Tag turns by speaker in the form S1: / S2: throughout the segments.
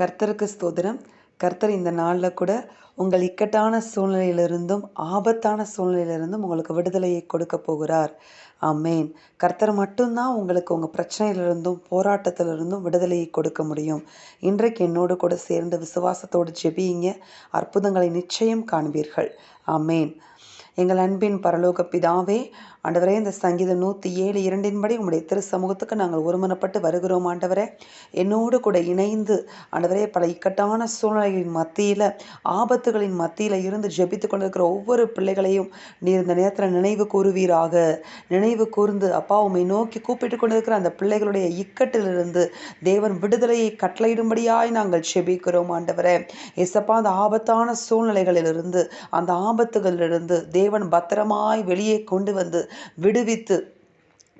S1: கர்த்தருக்கு ஸ்தோதிரம் கர்த்தர் இந்த நாளில் கூட உங்கள் இக்கட்டான சூழ்நிலையிலிருந்தும் ஆபத்தான சூழ்நிலையிலிருந்தும் உங்களுக்கு விடுதலையை கொடுக்க போகிறார். ஆமேன். கர்த்தர் மட்டும்தான் உங்களுக்கு உங்கள் பிரச்சனையிலிருந்தும் போராட்டத்திலிருந்தும் விடுதலையை கொடுக்க முடியும். இன்றைக்கு என்னோடு கூட சேர்ந்து விசுவாசத்தோடு ஜெபியுங்க. அற்புதங்களை நிச்சயம் காண்பீர்கள். ஆமேன். எங்கள் அன்பின் பரலோக பிதாவே ஆண்டவரே இந்த சங்கீதம் நூற்றி ஏழு இரண்டின்படி உங்களுடைய திரு சமூகத்துக்கு நாங்கள் ஒருமனப்பட்டு வருகிறோம் ஆண்டவரே. என்னோடு கூட இணைந்து ஆண்டவரே பல இக்கட்டான சூழ்நிலைகளின் மத்தியில் ஆபத்துகளின் மத்தியில் இருந்து ஜெபித்து கொண்டிருக்கிற ஒவ்வொரு பிள்ளைகளையும் நீர் இந்த நேரத்தில் நினைவு கூறுவீராக. நினைவு கூர்ந்து அப்பா உண்மை நோக்கி கூப்பிட்டு கொண்டிருக்கிற அந்த பிள்ளைகளுடைய இக்கட்டிலிருந்து தேவன் விடுதலையை கட்டளையிடும்படியாய் நாங்கள் செபிக்கிறோம் ஆண்டவரே. எசப்பா அந்த ஆபத்தான சூழ்நிலைகளிலிருந்து அந்த ஆபத்துகளிலிருந்து தேவன் பத்திரமாய் வெளியே கொண்டு வந்து விடுவித்து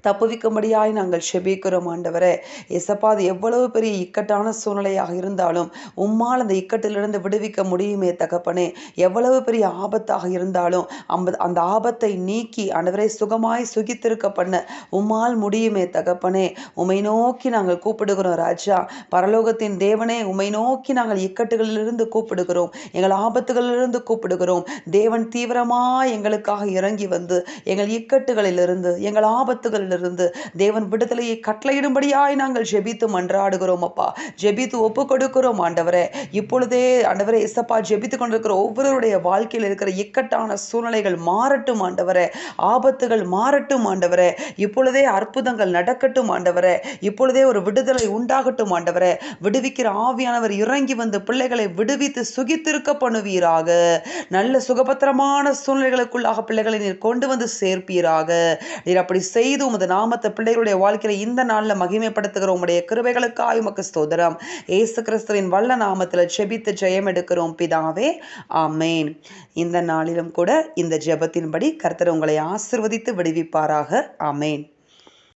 S1: தப்புவிக்கும்படியாய் நாங்கள் செபிக்கிறோம் ஆண்டவரே. எசப்பா அது எவ்வளவு பெரிய இக்கட்டான சூழ்நிலையாக இருந்தாலும் உம்மால் அந்த இக்கட்டிலிருந்து விடுவிக்க முடியுமே தகப்பனே. எவ்வளவு பெரிய ஆபத்தாக இருந்தாலும் அந்த அந்த ஆபத்தை நீக்கி ஆண்டவரை சுகமாய் சுகித்திருக்க பண்ண உம்மால் முடியுமே தகப்பனே. உமை நோக்கி நாங்கள் கூப்பிடுகிறோம் ராஜா. பரலோகத்தின் தேவனே உமை நோக்கி நாங்கள் இக்கட்டுகளிலிருந்து கூப்பிடுகிறோம் எங்கள் ஆபத்துகளிலிருந்து கூப்பிடுகிறோம். தேவன் தீவிரமாக எங்களுக்காக இறங்கி வந்து எங்கள் இக்கட்டுகளிலிருந்து எங்கள் ஆபத்துகள் இருந்து தேவன் விடுதலையை கட்டளையிடும்படியாய் நாங்கள் ஜெபித்து மன்றாடுகிறோம் அப்பா. ஜெபித்து ஒப்பு கொடுக்கிறோம் ஆண்டவரே. இப்பொழுதே ஆண்டவரே இசப்பா ஜெபித்து கொண்டிருக்கிற ஒவ்வொருவருடைய வாழ்க்கையில் இருக்கிற இக்கட்டான சூழ்நிலைகள் மாறட்டும் ஆண்டவரே. ஆபத்துகள் மாறட்டும் ஆண்டவரே. இப்பொழுதே அற்புதங்கள் நடக்கட்டும் ஆண்டவரே. இப்பொழுதே ஒரு விடுதலை உண்டாகட்டும் ஆண்டவரே. விடுவிக்கிற ஆவியானவர் இறங்கி வந்து பிள்ளைகளை விடுவித்து சுகித்திருக்க பண்ணுவீராக. நல்ல சுகபத்திரமான சூழ்நிலைகளுக்குள்ளாக பிள்ளைகளை நீர் கொண்டு வந்து சேர்ப்பீராக. நீர் அப்படி செய்து உமது நாமத்தை பிள்ளைகளுடைய வாழ்க்கையில இந்த நாளில் மகிமைப்படுத்துகிற உங்களுடைய கிருபைகளுக்காய் உமக்கு ஸ்தோதரம் ஏசு கிறிஸ்துவின் வல்ல நாமத்தில் செபித்து ஜெயம் எடுக்கிறோம் பிதாவே. ஆமேன். இந்த நாளிலும் கூட இந்த ஜெபத்தின்படி கர்த்தர் உங்களை ஆசிர்வதித்து விடுவிப்பாராக. ஆமேன்.